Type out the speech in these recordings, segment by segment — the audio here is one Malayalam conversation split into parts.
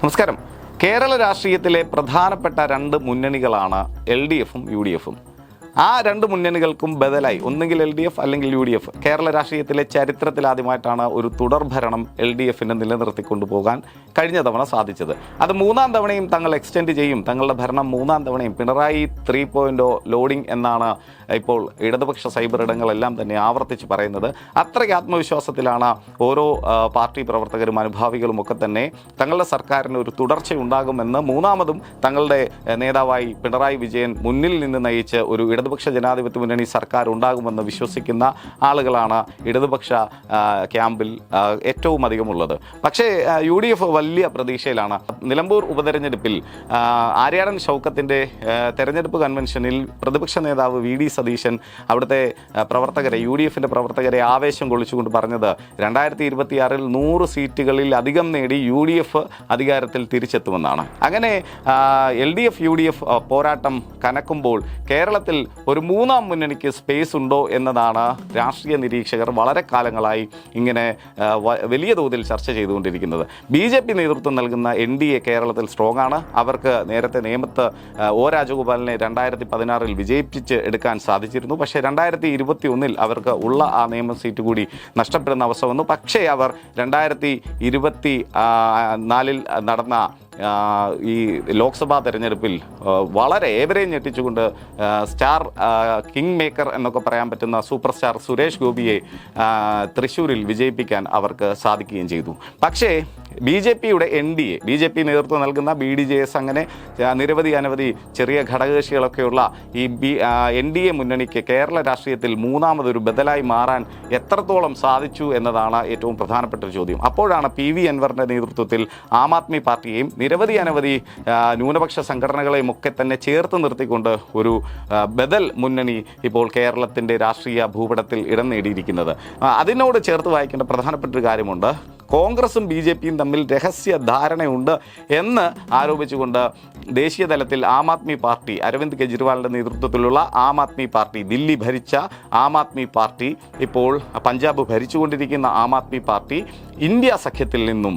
നമസ്കാരം. കേരള രാഷ്ട്രീയത്തിലെ പ്രധാനപ്പെട്ട രണ്ട് മുന്നണികളാണ് എൽ ഡി എഫും യു ഡി എഫും. ആ രണ്ട് മുന്നണികൾക്കും ബദലായി. ഒന്നുകിൽ എൽ ഡി എഫ് അല്ലെങ്കിൽ യു ഡി എഫ് കേരള രാഷ്ട്രീയത്തിലെ ചരിത്രത്തിൽ ആദ്യമായിട്ടാണ് ഒരു തുടർ ഭരണം എൽ ഡി എഫിനെ നിലനിർത്തിക്കൊണ്ടു പോകാൻ കഴിഞ്ഞ തവണ സാധിച്ചത്. അത് മൂന്നാം തവണയും തങ്ങൾ എക്സ്റ്റെൻഡ് ചെയ്യും. തങ്ങളുടെ ഭരണം മൂന്നാം തവണയും. പിണറായി ത്രീ പോയിന്റ് ലോഡിംഗ് എന്നാണ് ഇപ്പോൾ ഇടതുപക്ഷ സൈബർ ഇടങ്ങളെല്ലാം തന്നെ ആവർത്തിച്ച് പറയുന്നത്. അത്രയ്ക്ക് ആത്മവിശ്വാസത്തിലാണ് ഓരോ പാർട്ടി പ്രവർത്തകരും അനുഭാവികളും ഒക്കെ തന്നെ തങ്ങളുടെ സർക്കാരിന് ഒരു തുടർച്ച ഉണ്ടാകുമെന്ന് മൂന്നാമതും തങ്ങളുടെ നേതാവായി പിണറായി വിജയൻ മുന്നിൽ നിന്ന് നയിച്ച് ഒരു ഇടതുപക്ഷ ജനാധിപത്യ മുന്നണി സർക്കാർ ഉണ്ടാകുമെന്ന് വിശ്വസിക്കുന്ന ആളുകളാണ് ഇടതുപക്ഷ ക്യാമ്പിൽ ഏറ്റവും അധികമുള്ളത്. പക്ഷേ യു ഡി എഫ് വലിയ പ്രതീക്ഷയിലാണ്. നിലമ്പൂർ ഉപതെരഞ്ഞെടുപ്പിൽ ആര്യാടൻ ഷൗക്കത്തിന്റെ തെരഞ്ഞെടുപ്പ് കൺവെൻഷനിൽ പ്രതിപക്ഷ നേതാവ് വി ഡി സതീശൻ അവിടുത്തെ പ്രവർത്തകരെ യു ഡി എഫിന്റെ പ്രവർത്തകരെ ആവേശം കൊള്ളിച്ചുകൊണ്ട് പറഞ്ഞത് രണ്ടായിരത്തി ഇരുപത്തിയാറിൽ നൂറ് സീറ്റുകളിൽ അധികം നേടി യു ഡി എഫ് അധികാരത്തിൽ തിരിച്ചെത്തുമെന്നാണ്. അങ്ങനെ L D F U D F പോരാട്ടം കനക്കുമ്പോൾ കേരളത്തിൽ ഒരു മൂന്നാം മുന്നണിക്ക് സ്പേസ് ഉണ്ടോ എന്നതാണ് രാഷ്ട്രീയ നിരീക്ഷകർ വളരെ കാലങ്ങളായി ഇങ്ങനെ വലിയ തോതിൽ ചർച്ച ചെയ്തുകൊണ്ടിരിക്കുന്നത്. ബി ജെ പി നേതൃത്വം നൽകുന്ന എൻ ഡി എ കേരളത്തിൽ സ്ട്രോങ് ആണ്. അവർക്ക് നേരത്തെ നിയമത്ത് ഒ രാജഗോപാലിനെ രണ്ടായിരത്തി പതിനാറിൽ വിജയിപ്പിച്ച് എടുക്കാൻ സാധിച്ചിരുന്നു. പക്ഷേ രണ്ടായിരത്തി ഇരുപത്തി ഒന്നിൽ അവർക്ക് ഉള്ള ആ നിയമ സീറ്റ് കൂടി നഷ്ടപ്പെടുന്ന അവസ്ഥ വന്നു. പക്ഷേ അവർ രണ്ടായിരത്തി ഇരുപത്തി നാലിൽ നടന്ന ഈ ലോക്സഭാ തെരഞ്ഞെടുപ്പിൽ വളരെ ഏവരെയും ഞെട്ടിച്ചുകൊണ്ട് സ്റ്റാർ കിങ് മേക്കർ എന്നൊക്കെ പറയാൻ പറ്റുന്ന സൂപ്പർ സ്റ്റാർ സുരേഷ് ഗോപിയെ തൃശ്ശൂരിൽ വിജയിപ്പിക്കാൻ അവർക്ക് സാധിക്കുകയും ചെയ്തു. പക്ഷേ ബി ജെ പിയുടെ N D A B J P നേതൃത്വം നൽകുന്ന ബി ഡി ജെ എസ് അങ്ങനെ നിരവധി അനവധി ചെറിയ ഘടകകക്ഷികളൊക്കെയുള്ള ഈ ബി എൻ ഡി എ മുന്നണിക്ക് കേരള രാഷ്ട്രീയത്തിൽ മൂന്നാമതൊരു ബദലായി മാറാൻ എത്രത്തോളം സാധിച്ചു എന്നതാണ് ഏറ്റവും പ്രധാനപ്പെട്ട ഒരു ചോദ്യം. അപ്പോഴാണ് പി വി അൻവറിന്റെ നേതൃത്വത്തിൽ ആം ആദ്മി പാർട്ടിയെയും നിരവധി അനവധി ന്യൂനപക്ഷ സംഘടനകളെയും ഒക്കെ തന്നെ ചേർത്ത് നിർത്തിക്കൊണ്ട് ഒരു ബദൽ മുന്നണി ഇപ്പോൾ കേരളത്തിന്റെ രാഷ്ട്രീയ ഭൂപടത്തിൽ ഇടം നേടിയിരിക്കുന്നത്. അതിനോട് ചേർത്ത് വായിക്കേണ്ട പ്രധാനപ്പെട്ട ഒരു കാര്യമുണ്ട്. കോൺഗ്രസും ബി ജെ പിയും തമ്മിൽ രഹസ്യ ധാരണയുണ്ട് എന്ന് ആരോപിച്ചുകൊണ്ട് ദേശീയ തലത്തിൽ ആം ആദ്മി പാർട്ടി അരവിന്ദ് കെജ്രിവാളിന്റെ നേതൃത്വത്തിലുള്ള ആം ആദ്മി പാർട്ടി ദില്ലി ഭരിച്ച ആം ആദ്മി പാർട്ടി ഇപ്പോൾ പഞ്ചാബ് ഭരിച്ചുകൊണ്ടിരിക്കുന്ന ആം ആദ്മി പാർട്ടി ഇന്ത്യ സഖ്യത്തിൽ നിന്നും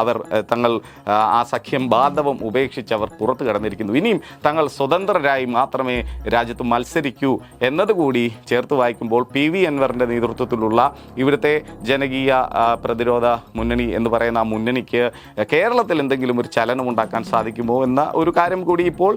അവർ തങ്ങൾ ആ, സഖ്യം ബാന്ധവം ഉപേക്ഷിച്ച് അവർ പുറത്തു കടന്നിരിക്കുന്നു. ഇനിയും തങ്ങൾ സ്വതന്ത്രരായി മാത്രമേ രാജ്യത്ത് മത്സരിക്കൂ എന്നതുകൂടി ചേർത്ത് വായിക്കുമ്പോൾ പി വി അൻവറിന്റെ നേതൃത്വത്തിലുള്ള ഇവിടുത്തെ ജനകീയ പ്രതിരോധ മുന്നണി എന്ന് പറയുന്ന ആ മുന്നണിക്ക് കേരളത്തിൽ എന്തെങ്കിലും ഒരു ചലനം ഉണ്ടാക്കാൻ സാധിക്കുമോ എന്ന ഒരു കാര്യം കൂടി ഇപ്പോൾ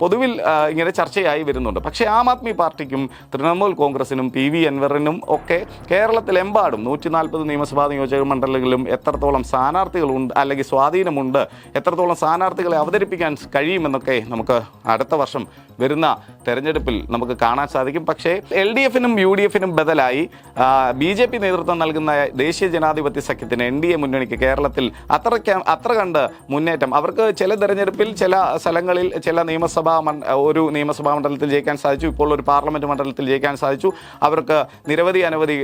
പൊതുവിൽ ഇങ്ങനെ ചർച്ചയായി വരുന്നുണ്ട്. പക്ഷേ ആം ആദ്മി പാർട്ടിക്കും തൃണമൂൽ കോൺഗ്രസിനും പി വി അൻവറിനും ഒക്കെ കേരളത്തിലെമ്പാടും നൂറ്റി നാൽപ്പത് നിയമസഭാ നിയോജക മണ്ഡലങ്ങളിലും എത്രത്തോളം സ്ഥാനാർത്ഥികളുണ്ട് അല്ലെങ്കിൽ സ്വാധീനമുണ്ട്. എത്രത്തോളം സ്ഥാനാർത്ഥികളെ അവതരിപ്പിക്കാൻ കഴിയുമെന്നൊക്കെ നമുക്ക് അടുത്ത വർഷം വരുന്ന തെരഞ്ഞെടുപ്പിൽ നമുക്ക് കാണാൻ സാധിക്കും. പക്ഷേ എൽ ഡി എഫിനും യു ഡി എഫിനും ബദലായി ബി ജെ പി നേതൃത്വം നൽകുന്ന ദേശീയ ജനാധിപത്യ സഖ്യത്തിന് എൻ ഡി എ മുന്നണിക്ക് കേരളത്തിൽ അത്രയ്ക്ക് അത്ര കണ്ട് മുന്നേറ്റം. അവർക്ക് ചില തെരഞ്ഞെടുപ്പിൽ ചില സ്ഥലങ്ങളിൽ ചില നിയമസഭാ ഒരു നിയമസഭാ മണ്ഡലത്തിൽ ജയിക്കാൻ സാധിച്ചു. ഇപ്പോൾ ഒരു പാർലമെന്റ് മണ്ഡലത്തിൽ ജയിക്കാൻ സാധിച്ചു. അവർക്ക് നിരവധി അനവധി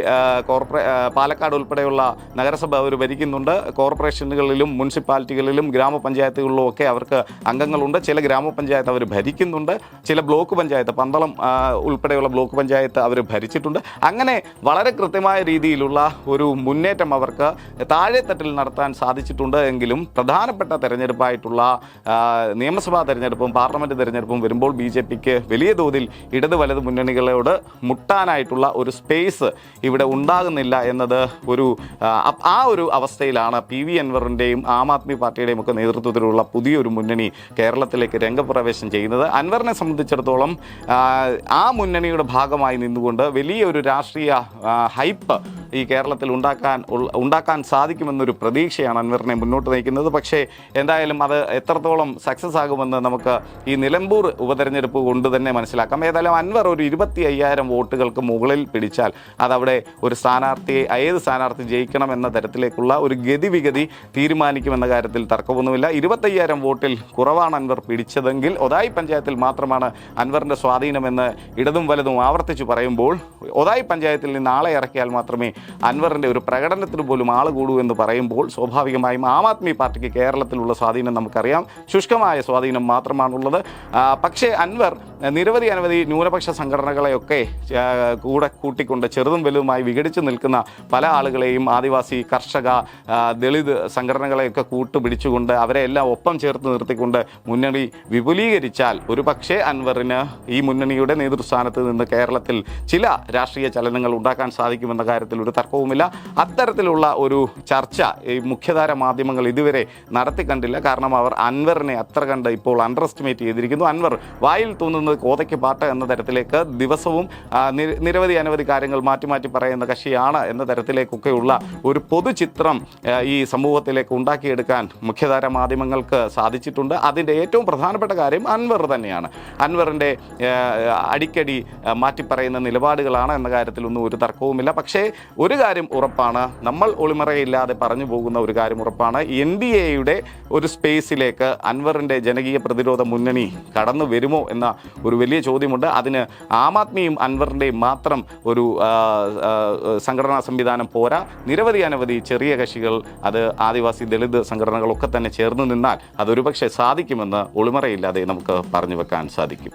കോർപ്പറേ പാലക്കാട് ഉൾപ്പെടെയുള്ള നഗരസഭ അവർ ഭരിക്കുന്നുണ്ട്. കോർപ്പറേഷനുകളിലും മുനിസിപ്പാലിറ്റികളിലും ഗ്രാമപഞ്ചായത്തുകളിലും ഒക്കെ അവർക്ക് അംഗങ്ങളുണ്ട്. ചില ഗ്രാമപഞ്ചായത്ത് അവർ ഭരിക്കുന്നുണ്ട്. ചില ബ്ലോക്ക് പഞ്ചായത്ത് പന്തളം ഉൾപ്പെടെയുള്ള ബ്ലോക്ക് പഞ്ചായത്ത് അവർ ഭരിച്ചിട്ടുണ്ട്. അങ്ങനെ വളരെ കൃത്യമായ രീതിയിലുള്ള ഒരു മുന്നേറ്റം അവർക്ക് താഴെത്തട്ടിൽ നടത്താൻ സാധിച്ചിട്ടുണ്ട് എങ്കിലും പ്രധാനപ്പെട്ട തെരഞ്ഞെടുപ്പായിട്ടുള്ള നിയമസഭാ തെരഞ്ഞെടുപ്പും പാർലമെന്റ് തെരഞ്ഞെടുപ്പും വരുമ്പോൾ ബി ജെ പിക്ക് വലിയ തോതിൽ ഇടത് വലത് മുന്നണികളോട് മുട്ടാനായിട്ടുള്ള ഒരു സ്പേസ് ഇവിടെ ഉണ്ടാകുന്നില്ല എന്നത് ഒരു ആ, ഒരു അവസ്ഥയിലാണ് പി വി അൻവറിന്റെയും ആം ആദ്മി പാർട്ടിയുടെയും ഒക്കെ നേതൃത്വത്തിലുള്ള പുതിയൊരു മുന്നണി കേരളത്തിലേക്ക് രംഗപ്രവേശം ചെയ്യുന്നത്. അൻവറിനെ സംബന്ധിച്ചിടത്തോളം ആ, മുന്നണിയുടെ ഭാഗമായി നിന്നുകൊണ്ട് വലിയൊരു രാഷ്ട്രീയ ഹൈപ്പ് ഈ കേരളത്തിൽ ഉണ്ടാക്കാൻ ഉണ്ടാക്കാൻ സാധിക്കുമെന്നൊരു പ്രതീക്ഷയാണ് അൻവറിനെ മുന്നോട്ട് നയിക്കുന്നത്. പക്ഷേ എന്തായാലും അത് എത്രത്തോളം സക്സസ് ആകുമെന്ന് നമുക്ക് ഈ നിലമ്പൂർ ഉപതെരഞ്ഞെടുപ്പ് കൊണ്ട് തന്നെ മനസ്സിലാക്കാം. ഏതായാലും അൻവർ ഒരു ഇരുപത്തി അയ്യായിരം വോട്ടുകൾക്ക് മുകളിൽ പിടിച്ചാൽ അതവിടെ ഒരു സ്ഥാനാർത്ഥിയെ ഏത് സ്ഥാനാർത്ഥി ജയിക്കണം എന്ന തരത്തിലേക്കുള്ള ഒരു ഗതിവിഗതി തീരുമാനിക്കുമെന്ന കാര്യത്തിൽ തർക്കമൊന്നുമില്ല. ഇരുപത്തയ്യായിരം വോട്ടിൽ കുറവാണ് അൻവർ പിടിച്ചതെങ്കിൽ ഒതായി പഞ്ചായത്തിൽ മാത്രമാണ് അൻവറിന്റെ സ്വാധീനമെന്ന് ഇടതും വലതും ആവർത്തിച്ച് പറയുമ്പോൾ ഒതായി പഞ്ചായത്തിൽ നിന്ന് ആളെ ഇറക്കിയാൽ മാത്രമേ അൻവറിന്റെ ഒരു പ്രകടനത്തിന് പോലും ആൾ കൂടൂ എന്ന് പറയുമ്പോൾ സ്വാഭാവികമായും ആം ആദ്മി പാർട്ടിക്ക് കേരളത്തിലുള്ള സ്വാധീനം നമുക്കറിയാം. ശുഷ്കമായ സ്വാധീനം മാത്രമാണുള്ളത്. പക്ഷേ അൻവർ നിരവധി അനവധി ന്യൂനപക്ഷ സംഘടനകളെയൊക്കെ കൂടെ കൂട്ടിക്കൊണ്ട് ചെറുതും വലുതുമായി വിഘടിച്ചു നിൽക്കുന്ന പല ആളുകളെയും ആദിവാസി കർഷക ദളിത് സംഘടനകളെയൊക്കെ കൂട്ടുപിടിച്ചുകൊണ്ട് അവരെ എല്ലാം ഒപ്പം ചേർത്ത് നിർത്തിക്കൊണ്ട് മുന്നണി വിപുലീകരിച്ചാൽ ഒരു പക്ഷേ അൻവറിന് ഈ മുന്നണിയുടെ നേതൃസ്ഥാനത്ത് നിന്ന് കേരളത്തിൽ ചില രാഷ്ട്രീയ ചലനങ്ങൾ ഉണ്ടാക്കാൻ സാധിക്കുമെന്ന കാര്യത്തിൽ ഒരു തർക്കവുമില്ല. അത്തരത്തിലുള്ള ഒരു ചർച്ച ഈ മുഖ്യധാര മാധ്യമങ്ങൾ ഇതുവരെ നടത്തി കണ്ടില്ല. കാരണം അവർ അൻവറിനെ അത്ര കണ്ട് ഇപ്പോൾ അണ്ടർ എസ്റ്റിമേറ്റ് ചെയ്തിരിക്കുന്നു. അൻവർ വായിൽ തോന്നുന്നത് കോതയ്ക്ക് പാട്ട് എന്ന തരത്തിലേക്ക് ദിവസവും നിരവധി അനവധി കാര്യങ്ങൾ മാറ്റി മാറ്റി പറയുന്ന കക്ഷിയാണ് എന്ന തരത്തിലേക്കൊക്കെയുള്ള ഒരു പൊതുചിത്രം ഈ സമൂഹത്തിലേക്ക് ഉണ്ടാക്കിയെടുക്കാൻ മുഖ്യധാര മാധ്യമങ്ങൾക്ക് സാധിച്ചിട്ടുണ്ട്. അതിന്റെ ഏറ്റവും പ്രധാനപ്പെട്ട കാര്യം അൻവർ തന്നെയാണ്. അൻവറിന്റെ അടിക്കടി മാറ്റിപ്പറയുന്ന നിലപാടുകളാണ് എന്ന കാര്യത്തിലൊന്നും ഒരു തർക്കവുമില്ല. പക്ഷേ ഒരു കാര്യം ഉറപ്പാണ്. നമ്മൾ ഒളിമറയില്ലാതെ പറഞ്ഞു പോകുന്ന ഒരു കാര്യം ഉറപ്പാണ്. എൻ ഡി എയുടെ ഒരു സ്പേസിലേക്ക് അൻവറിന്റെ ജനകീയ പ്രതിരോധ മുന്നണി കടന്നു വരുമോ എന്ന ഒരു വലിയ ചോദ്യമുണ്ട്. അതിന് ആം ആദ്മിയും അൻവറിന്റെയും മാത്രം ഒരു സംഘടനാ സംവിധാനം പോരാ. നിരവധി അനവധി ചെറിയ കക്ഷികൾ അത് ആദിവാസി ദളിത് സംഘടനകളൊക്കെ തന്നെ ചേർന്ന് നിന്നാൽ അതൊരുപക്ഷെ സാധിക്കുമെന്ന് ഒളിമറയില്ലാതെ നമുക്ക് പറഞ്ഞു വെക്കാൻ സാധിക്കും.